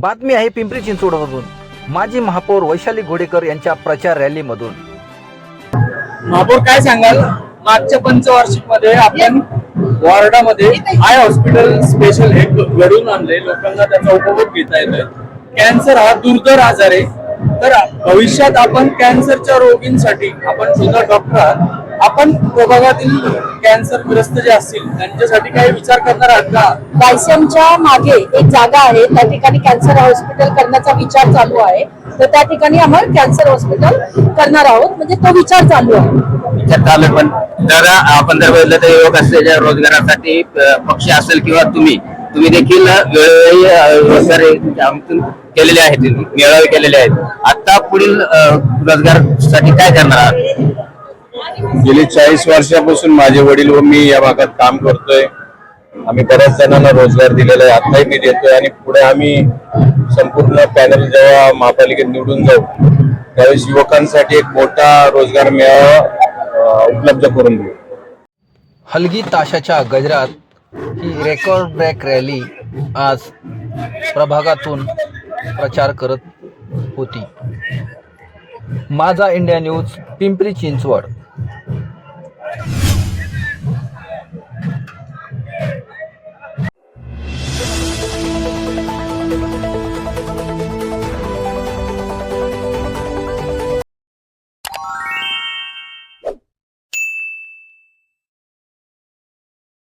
बातमी आहे पिंपरी चिंचवडमधून. माजी महापौर वैशाली घोडेकर यांच्या प्रचार रॅलीमधून. महापौर काय सांगाल? मागच्या पंचवार्षिकमध्ये आपण वॉर्डामध्ये आय हॉस्पिटल स्पेशल हे घडून आणले. लोकांना त्याचा उपभोग घेता येतोय. कॅन्सर हा दुर्धर आजार आहे. तर भविष्यात आपण कॅन्सरच्या रोगींसाठी आपण सुद्धा डॉक्टर आहात. आपण प्रभागातील कॅन्सरग्रस्त जे असतील त्यांच्यासाठी काही विचार करणार आहात का? डायसमच्या मागे एक जागा आहे त्या ठिकाणी कॅन्सर हॉस्पिटल करण्याचा विचार चालू आहे. तर त्या ठिकाणी आम्ही कॅन्सर हॉस्पिटल करणार आहोत. म्हणजे तो विचार चालू आहे. विचार चालू आहे पण जर आपण जर बघितलं तर युवक असलेल्या रोजगारासाठी अ, पक्ष असेल किंवा तुम्ही तुम्ही देखील वेळोवेळी अ, रोजगार आमतून केलेले आहेत मेळावे केलेले आहेत. आता पुढील अ, रोजगारासाठी काय करणार आहात? गेली चाळीस वर्षापासून माझे वडील व मी या भागात काम करतोय. आम्ही बऱ्याच जणांना रोजगार दिलेला आहे. आताही मी देतोय आणि पुढे आम्ही संपूर्ण पॅनल जेव्हा महापालिकेत निवडून जाऊ त्यावेळेस युवकांसाठी एक मोठा रोजगार मेळावा उपलब्ध करून देऊ. हलगी ताशाच्या गजरात ही रेकॉर्ड ब्रेक रॅली आज प्रभागातून प्रचार करत होती. माझा इंडिया न्यूज पिंपरी चिंचवड.